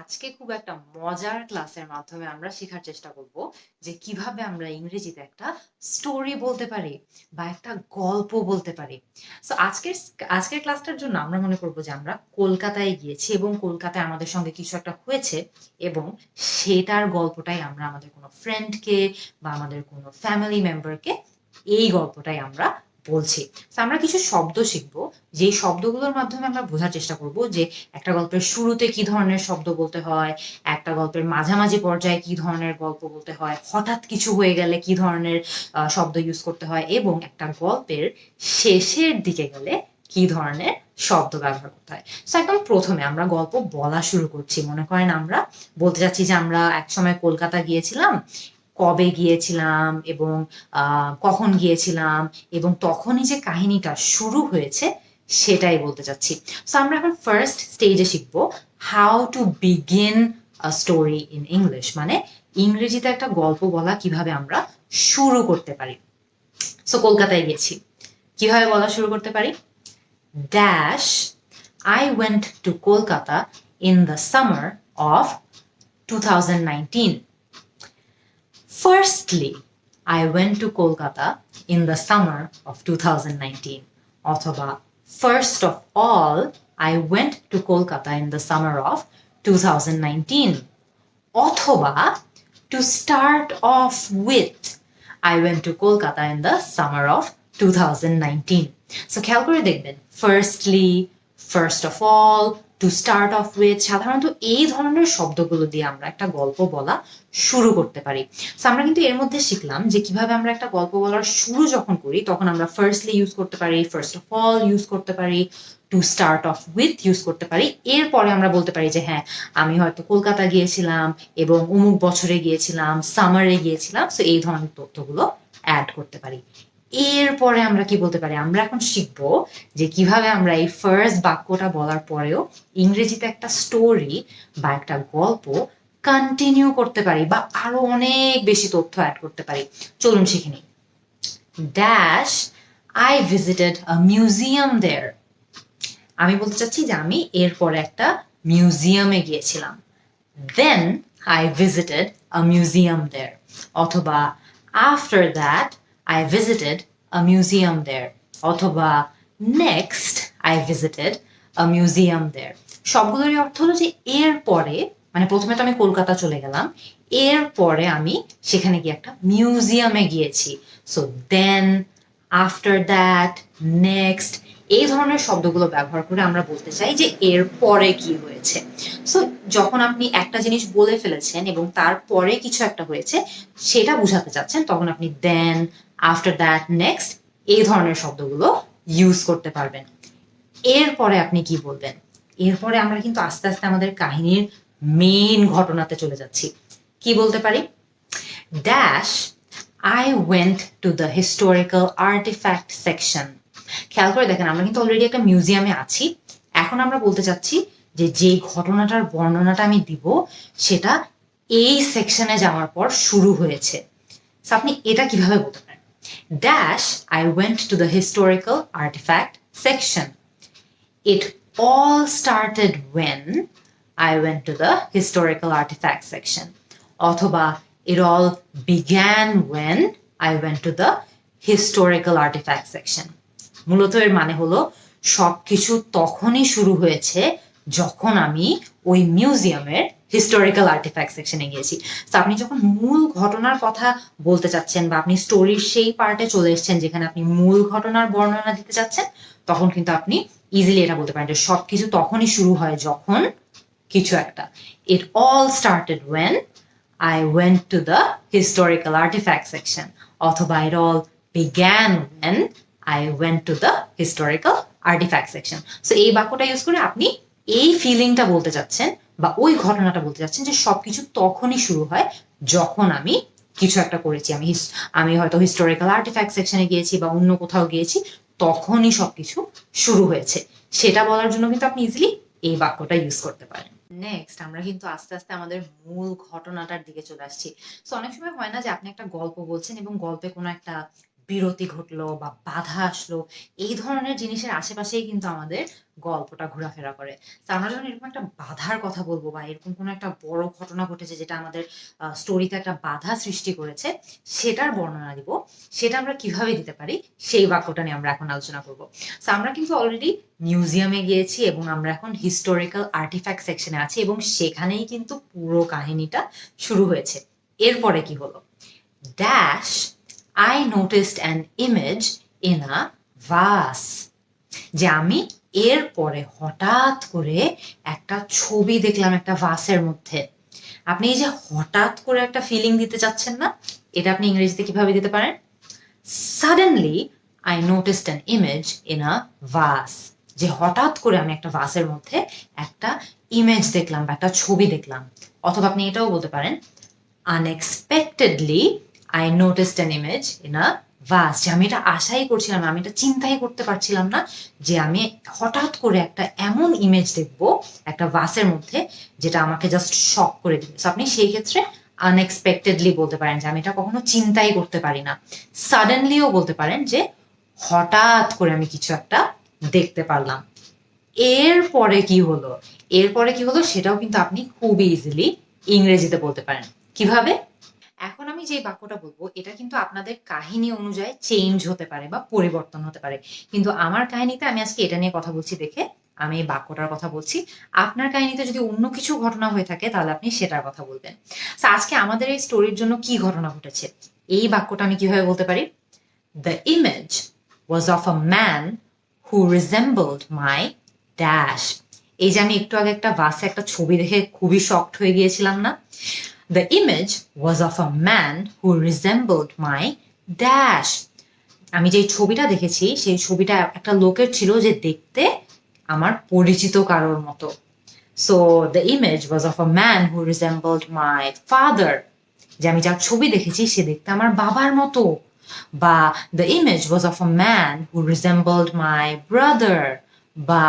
আজকে খুব একটা মজার ক্লাসের মাধ্যমে আমরা শেখার চেষ্টা করব যে কীভাবে আমরা ইংরেজিতে একটা স্টোরি বলতে পারি বা একটা গল্প বলতে পারি। সো আজকের আজকের ক্লাসটার জন্য আমরা মনে করব যে আমরা কলকাতায় গিয়েছি এবং কলকাতায় আমাদের সঙ্গে কিছু একটা হয়েছে এবং সেটার গল্পটাই আমরা আমাদের কোনো ফ্রেন্ডকে বা আমাদের কোনো ফ্যামিলি মেম্বারকে এই গল্পটাই আমরা বলছি। আমরা কিছু শব্দ শিখব। যেই শব্দগুলোর মাধ্যমে আমরা বোঝার চেষ্টা করব যে একটা গল্পের শুরুতে কি ধরনের শব্দ বলতে হয়, একটা গল্পের মাঝামাঝি পর্যায়ে কি ধরনের গল্প বলতে হয়, হঠাৎ কিছু হয়ে গেলে কি ধরনের শব্দ ইউজ করতে হয় এবং একটা গল্পের শেষের দিকে গেলে কি ধরনের শব্দ ব্যবহার করতে হয়। তো একদম প্রথমে আমরা গল্প বলা শুরু করছি। মনে করেন আমরা বলতে যাচ্ছি যে আমরা একসময় কলকাতা গিয়েছিলাম কবে গিয়েছিলাম এবং কখন গিয়েছিলাম এবং তখনই যে কাহিনীটা শুরু হয়েছে সেটাই বলতে চাচ্ছি। সো আমরা এখন ফার্স্ট স্টেজে শিখব how to begin story in English মানে ইংরেজিতে একটা গল্প বলা কীভাবে আমরা শুরু করতে পারি। সো কলকাতায় গেছি কীভাবে বলা শুরু করতে পারি? Dash I went to Kolkata in the summer of two thousand nineteen Firstly, I went to Kolkata in the summer of 2019. অথবা first of all, I went to Kolkata in the summer of 2019. অথবা to start off with, I went to Kolkata in the summer of 2019. So খেয়াল করে দেখবেন firstly first of all to start off with সাধারণত এই ধরনের শব্দগুলো দিয়ে আমরা একটা গল্প বলা শুরু করতে পারি। So, আমরা কিন্তু এর মধ্যে শিখলাম যে কীভাবে আমরা একটা গল্প বলার শুরু যখন করি তখন আমরা ফার্স্টলি ইউজ করতে পারি ফার্স্ট অফ অল ইউজ করতে পারি to start off with use করতে পারি। এরপরে আমরা বলতে পারি যে হ্যাঁ আমি হয়তো কলকাতা গিয়েছিলাম এবং অমুক বছরে গিয়েছিলাম সামারে গিয়েছিলাম। সো এই ধরনের তথ্যগুলো অ্যাড করতে পারি। এরপরে আমরা কি বলতে পারি? আমরা এখন শিখব যে কীভাবে আমরা এই ফার্স্ট বাক্যটা বলার পরেও ইংরেজিতে একটা স্টোরি বা একটা গল্প কন্টিনিউ করতে পারি বা আরও অনেক বেশি তথ্য অ্যাড করতে পারি। চলুন শিখে নিই। Dash I visited a museum there আমি বলতে চাচ্ছি যে আমি এরপরে একটা মিউজিয়ামে গিয়েছিলাম। Then I visited a museum there অথবা after that I visited a museum there অথবা next I visited a museum there সবগুলোরই অর্থ হলো যে এর পরে মানে প্রথমে তো আমি কলকাতা চলে গেলাম এরপরে আমি সেখানে গিয়ে একটা মিউজিয়ামে গিয়েছি। So then after that next এই ধরনের শব্দগুলো ব্যবহার করে আমরা বলতে চাই যে এর পরে কি হয়েছে। সো যখন আপনি একটা জিনিস বলে ফেলেছেন এবং তারপরে কিছু একটা হয়েছে, সেটা বুঝাতে চাচ্ছেন, তখন আপনি দেন আফটার দ্যাট নেক্সট এই ধরনের শব্দগুলো ইউজ করতে পারবেন। এরপরে আপনি কি বলবেন? এরপরে আমরা কিন্তু আস্তে আস্তে আমাদের কাহিনীর মেইন ঘটনাতে চলে যাচ্ছি। কি বলতে পারি? Dash I went to the historical artifact section খেয়াল করে দেখেন, আমরা কিন্তু অলরেডি একটা মিউজিয়ামে আছি। এখন আমরা বলতে চাচ্ছি যে যে ঘটনাটার বর্ণনাটা আমি দিব, সেটা এই সেকশনে যাওয়ার পর শুরু হয়েছে। আপনি এটা কীভাবে বলতে dash I went to the historical artifact section It all started when I went to the historical artifact section. অথবা it all began when I went to the historical artifact section. মূলত এর মানে হলো সবকিছু তখনই শুরু হয়েছে যখন আমি ওই মিউজিয়ামের হিস্টোরিক্যাল আর্টিফ্যাক্ট সেকশনে গিয়েছি। তো আপনি যখন মূল ঘটনার কথা বলতে চাচ্ছেন বা আপনি স্টোরির সেই পার্টে চলে এসেছেন যেখানে আপনি মূল ঘটনার বর্ণনা দিতে চাচ্ছেন, তখন কিন্তু আপনি ইজিলি এটা বলতে পারেন যে সবকিছু তখনই শুরু হয় যখন কিছু একটা। It all started when I went to the historical artifact section অথবা it all began when I went to the historical artifact section so এই বাক্যটা ইউজ করে আপনি এই ফিলিংটা বলতে চাচ্ছেন বা ওই ঘটনাটা বলতে চাচ্ছেন যে সবকিছু তখনই শুরু হয় যখন আমি কিছু একটা করেছি। আমি আমি হয়তো হিস্টোরিক্যাল আর্টিফ্যাক্ট সেকশনে গিয়েছি বা অন্য কোথাও গিয়েছি, তখনই সবকিছু শুরু হয়েছে। সেটা বলার জন্য কিন্তু আপনি ইজিলি এই বাক্যটা ইউজ করতে পারেন। নেক্সট আমরা কিন্তু আস্তে আস্তে আমাদের মূল ঘটনাটার দিকে চলে আসছি। তো অনেক সময় হয় না যে আপনি একটা গল্প বলছেন এবং গল্পে কোনো একটা বিরতি ঘটলো বা বাধা আসলো, এই ধরনের জিনিসের আশেপাশেই কিন্তু আমাদের গল্পটা ঘোরাফেরা করে। আমরা যখন এরকম একটা বাধার কথা বলব বা এরকম কোনো একটা বড় ঘটনা ঘটেছে যেটা আমাদের স্টোরিতে একটা বাধা সৃষ্টি করেছে, সেটার বর্ণনা দিব, সেটা আমরা কীভাবে দিতে পারি, সেই বাক্যটা নিয়ে আমরা এখন আলোচনা করব। তো আমরা কিন্তু অলরেডি মিউজিয়ামে গিয়েছি এবং আমরা এখন হিস্টোরিক্যাল আর্টিফ্যাক্ট সেকশনে আছি এবং সেখানেই কিন্তু পুরো কাহিনীটা শুরু হয়েছে। এরপরে কি হলো? Dash I noticed an image in a vase যে আমি এরপরে হঠাৎ করে একটা ছবি দেখলাম একটা ভাসের মধ্যে। আপনি এই যে হঠাৎ করে একটা ফিলিং দিতে চাচ্ছেন না, এটা আপনি ইংরেজিতে কীভাবে দিতে পারেন? Suddenly I noticed an image in a vase যে হঠাৎ করে আমি একটা ভাসের মধ্যে একটা ইমেজ দেখলাম বা একটা ছবি দেখলাম। অথবা আপনি এটাও বলতে পারেন unexpectedly I noticed an image in a vase যে আমি এটা আশাই করছিলাম আমি এটা চিন্তাই করতে পারছিলাম না যে আমি হঠাৎ করে একটা এমন ইমেজ দেখব একটা ভাসের মধ্যে যেটা আমাকে জাস্ট শক করে দিবে। So আপনি সেই ক্ষেত্রে আনএক্সপেক্টেডলি বলতে পারেন যে আমি এটা কখনো চিন্তাই করতে পারি না। সাডেনলিও বলতে পারেন যে হঠাৎ করে আমি কিছু একটা দেখতে পারলাম। এরপরে কি হলো? এরপরে কি হলো? সেটাও কিন্তু আপনি খুব ইজিলি ইংরেজিতে বলতে পারেন। কীভাবে? যে বাক্যটা বলব, এটা কিন্তু আপনাদের কাহিনী অনুযায়ী চেঞ্জ হতে পারে বা পরিবর্তন হতে পারে। কিন্তু আমার কাহিনীতে আমি আজকে এটা নিয়ে কথা বলছি দেখে, আমি এই বাক্যটার কথা বলছি। আপনার কাহিনীতে যদি অন্য কিছু ঘটনা হয়ে থাকে, তাহলে আপনি সেটার কথা বলবেন। আজকে আমাদের এই স্টোরির জন্য কি ঘটনা ঘটেছে? এই বাক্যটা আমি কীভাবে বলতে পারি? The image was of a man who resembled my dash এই যে আমি একটু আগে একটা বাসে একটা ছবি দেখে খুবই শকড হয়ে গিয়েছিলাম না? The image was of a man who resembled my dash আমি যে ছবিটা দেখেছি, সেই ছবিটা একটা লোকের ছিল যে দেখতে আমার পরিচিত কারোর মতো। So the image was of a man who resembled my father যে আমি যার ছবি দেখেছি, সে দেখতে আমার বাবার মতো। বা the image was of a man who resembled my brother বা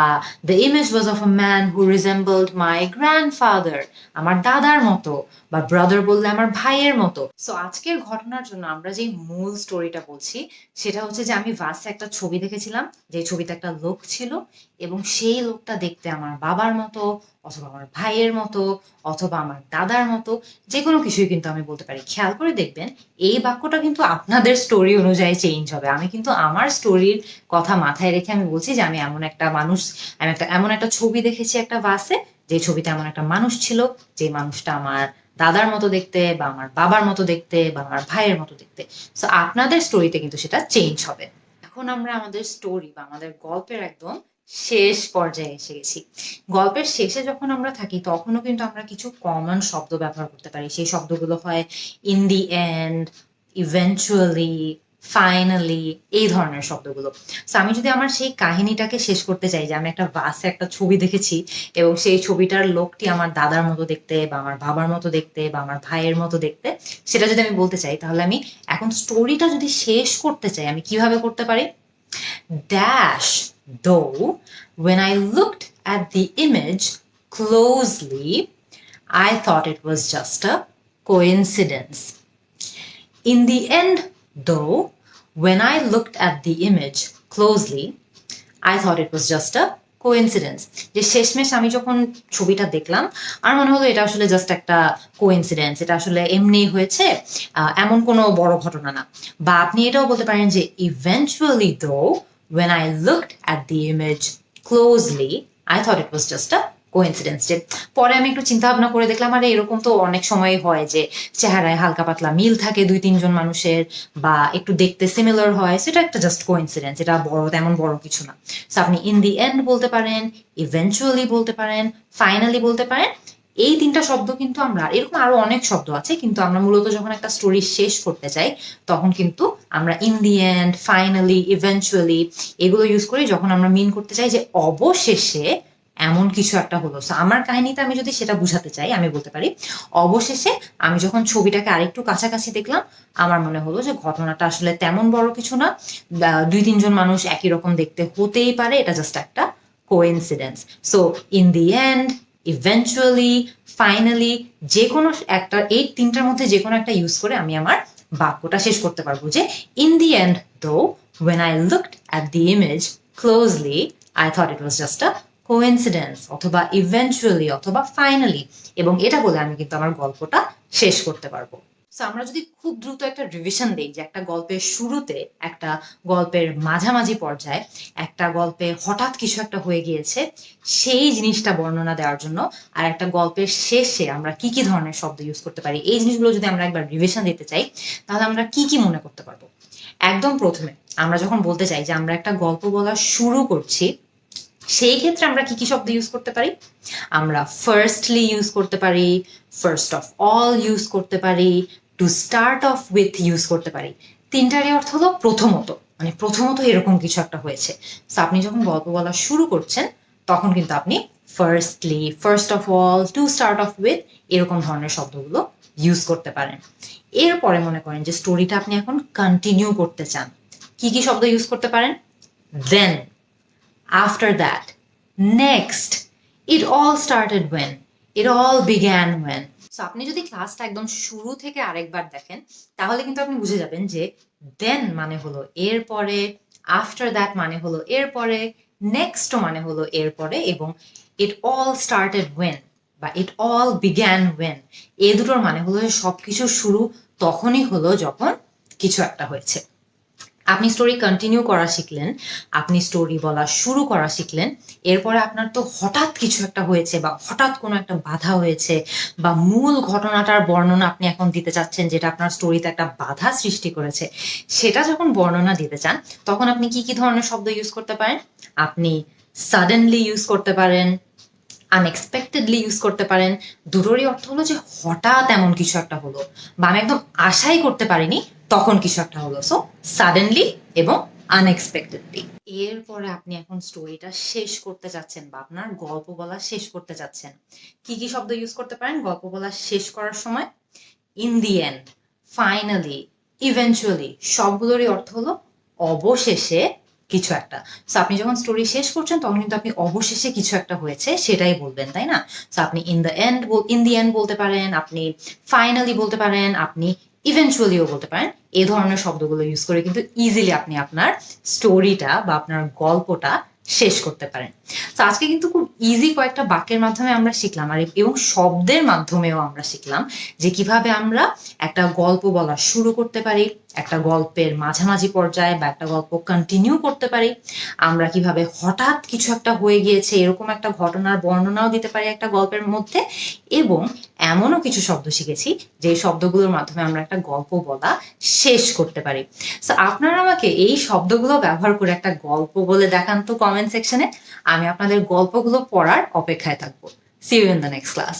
the image was of a man who resembled my grandfather আমার দাদার মতো, বা ব্রাদার বললে আমার ভাইয়ের মতো। সো আজকের ঘটনার জন্য আমরা যে মূল স্টোরিটা বলছি, সেটা হচ্ছে যে আমি ভাসে একটা ছবি দেখেছিলাম যে ছবিতে একটা লোক ছিল, এবং সেই লোকটা দেখতে আমার বাবার মতো অথবা আমার ভাইয়ের মতো, অথবা আমার দাদার মতো যে কোনো কিছুই কিন্তু আমি বলতে পারি। খেয়াল করে দেখবেন, এই বাক্যটা কিন্তু আপনাদের স্টোরি অনুযায়ী চেঞ্জ হবে। আমি কিন্তু আমার স্টোরির কথা মাথায় রেখে আমি বলছি যে আমি এমন একটা মানুষ, আমি একটা, এমন একটা ছবি দেখেছি একটা বাসে যে ছবিতে এমন একটা মানুষ ছিল, যে মানুষটা আমার দাদার মতো দেখতে বা আমার বাবার মতো দেখতে বা আমার ভাইয়ের মতো দেখতে। সো আপনাদের স্টোরিতে কিন্তু সেটা চেঞ্জ হবে। এখন আমরা আমাদের স্টোরি বা আমাদের গল্পের একদম শেষ পর্যায়ে এসে গেছি। গল্পের শেষে যখন আমরা থাকি, তখনও কিন্তু আমরা কিছু কমন শব্দ ব্যবহার করতে পারি। সেই শব্দগুলো হয় in the end eventually finally এই ধরনের শব্দগুলো। So, আমি যদি আমার সেই কাহিনীটাকে শেষ করতে চাই যে আমি একটা বাসে একটা ছবি দেখেছি এবং সেই ছবিটার লোকটি আমার দাদার মতো দেখতে বা আমার বাবার মতো দেখতে বা আমার ভাইয়ের মতো দেখতে, সেটা যদি আমি বলতে চাই, তাহলে আমি এখন স্টোরিটা যদি শেষ করতে চাই, আমি কীভাবে করতে পারি? ড্যাশ দো when I looked at the image closely, I thought it was just a coincidence. In the end, though, when I looked at the image closely, I thought it was just a coincidence যে শেষমেশ আমি যখন ছবিটা দেখলাম আর মনে হলো এটা আসলে জাস্ট একটা কোইন্সিডেন্স এটা আসলে এমনি হয়েছে এমন কোনো বড় ঘটনা না বা আপনি এটাও বলতে পারেন যে ইভেন্চুয়ালি দো when I looked at the image closely, I thought it was just a coincidence যে পরে আমি একটু চিন্তা ভাবনা করে দেখলাম আরে এরকম তো অনেক সময় হয় যে চেহারায় হালকা পাতলা মিল থাকে দুই তিনজন মানুষের বা একটু দেখতে সিমিলার হয় সেটা একটা জাস্ট কোইন্সিডেন্স এটা বড় তেমন বড় কিছু না। সো আপনি ইন দি এন্ড বলতে পারেন ইভেনচুয়ালি বলতে পারেন ফাইনালি বলতে পারেন এই তিনটা শব্দ কিন্তু আমরা, এরকম আরও অনেক শব্দ আছে, কিন্তু আমরা মূলত যখন একটা স্টোরি শেষ করতে চাই তখন কিন্তু আমরা in the end finally eventually এগুলো ইউজ করি যখন আমরা মিন করতে চাই যে অবশেষে এমন কিছু একটা হলো। আমার কাহিনীতে আমি যদি সেটা বুঝাতে চাই, আমি বলতে পারি, অবশেষে আমি যখন ছবিটাকে আরেকটু কাছাকাছি দেখলাম, আমার মনে হলো যে ঘটনাটা আসলে তেমন বড় কিছু না। দুই, তিনজন মানুষ একই রকম দেখতে হতেই পারে, এটা জাস্ট একটা coincidence so in the end eventually finally যে কোনো একটা এই তিনটার মধ্যে যে কোনো একটা ইউজ করে আমি আমার বাক্যটা শেষ করতে পারব যে in the end though when I looked at the image closely, I thought it was just a coincidence অথবা eventually অথবা finally এবং এটা বলে আমি কিন্তু আমার গল্পটা শেষ করতে পারব। So, আমরা যদি খুব দ্রুত একটা রিভিশন দিই যে একটা গল্পের শুরুতে একটা গল্পের মাঝামাঝি পর্যায়ে একটা গল্পে হঠাৎ কিছু একটা হয়ে গিয়েছে সেই জিনিসটা বর্ণনা দেওয়ার জন্য আর একটা গল্পের শেষে আমরা কি কি ধরনের শব্দ ইউজ করতে পারি এই জিনিসগুলো যদি আমরা একবার রিভিশন দিতে চাই তাহলে আমরা কি কি মনে করতে পারব? একদম প্রথমে আমরা যখন বলতে চাই যে আমরা একটা গল্প বলা শুরু করছি সেই ক্ষেত্রে আমরা কি কি শব্দ ইউজ করতে পারি? আমরা ফার্স্টলি ইউজ করতে পারি ফার্স্ট অফ অল ইউজ করতে পারি to start off with use করতে পারি। তিনটারই অর্থ হলো প্রথমত মানে প্রথমত এরকম কিছু একটা হয়েছে। তো আপনি যখন গল্প বলা শুরু করছেন, তখন কিন্তু আপনি firstly first of all to start off with এরকম ধরনের শব্দগুলো ইউজ করতে পারেন। এরপরে মনে করেন যে স্টোরিটা আপনি এখন কন্টিনিউ করতে চান। কি কি শব্দ ইউজ করতে পারেন? Then after that next it all started when it all began when so আপনি যদি ক্লাসটা একদম শুরু থেকে আরেকবার দেখেন, তাহলে কিন্তু আপনি বুঝে যাবেন যে দেন মানে হলো এরপরে আফটার দ্যাট মানে হলো এরপরে নেক্সট মানে হলো এরপরে এবং ইট অল স্টার্টেড ওয়েন বা ইট অল বিগ্যান ওয়েন এ দুটোর মানে হলো যে সবকিছু শুরু তখনই হলো যখন কিছু একটা হয়েছে। আপনি স্টোরি কন্টিনিউ করা শিখলেন, আপনি স্টোরি বলা শুরু করা শিখলেন, এরপরে আপনার তো হঠাৎ কিছু একটা হয়েছে বা হঠাৎ কোনো একটা বাধা হয়েছে বা মূল ঘটনাটার বর্ণনা আপনি এখন দিতে চাচ্ছেন যেটা আপনার স্টোরিতে একটা বাধা সৃষ্টি করেছে, সেটা যখন বর্ণনা দিতে চান, তখন আপনি কি কি ধরনের শব্দ ইউজ করতে পারেন? আপনি সাডেনলি ইউজ করতে পারেন আনএক্সপেক্টেডলি ইউজ করতে পারেন, দুটোরই অর্থ হলো যে হঠাৎ এমন কিছু একটা হলো বা আমি একদম আশাই করতে পারিনি তখন কিছু একটা হলো। সো সাডেনলি এবং আনএক্সপেক্টেডলি এরপরে আপনি এখন স্টোরিটা শেষ করতে চাচ্ছেন বা আপনার গল্প বলা শেষ করতে চাচ্ছেন কি কি শব্দ ইউজ করতে পারেন? গল্প বলা শেষ করার সময়। In the end finally eventually সবগুলোরই অর্থ হলো অবশেষে কিছু একটা। সো আপনি যখন স্টোরি শেষ করছেন, তখন কিন্তু আপনি অবশেষে কিছু একটা হয়েছে, সেটাই বলবেন, তাই না? সো আপনি in the end in the end বলতে পারেন, আপনি ফাইনালি বলতে পারেন, আপনি ইভেনচুয়ালিও বলতে পারেন এই ধরনের শব্দগুলো ইউজ করে কিন্তু ইজিলি আপনি আপনার স্টোরিটা বা আপনার গল্পটা শেষ করতে পারেন। তো আজকে কিন্তু খুব ইজি কয়েকটা বাক্যের মাধ্যমে আমরা শিখলাম, আর এবং শব্দের মাধ্যমেও আমরা শিখলাম যে কীভাবে আমরা একটা গল্প বলা শুরু করতে পারি, একটা গল্পের মাঝামাঝি পর্যায়ে বা একটা গল্প কন্টিনিউ করতে পারি, আমরা কীভাবে হঠাৎ কিছু একটা হয়ে গিয়েছে, এরকম একটা ঘটনার বর্ণনাও দিতে পারি একটা গল্পের মধ্যে, এবং এমনও কিছু শব্দ শিখেছি যে শব্দগুলোর মাধ্যমে আমরা একটা গল্প বলা শেষ করতে পারি। তো আপনারা আমাকে এই শব্দগুলো ব্যবহার করে একটা গল্প বলে দেখান তো কমেন্ট সেকশনে আমি আপনাদের গল্পগুলো পড়ার অপেক্ষায় থাকব। See you in the next class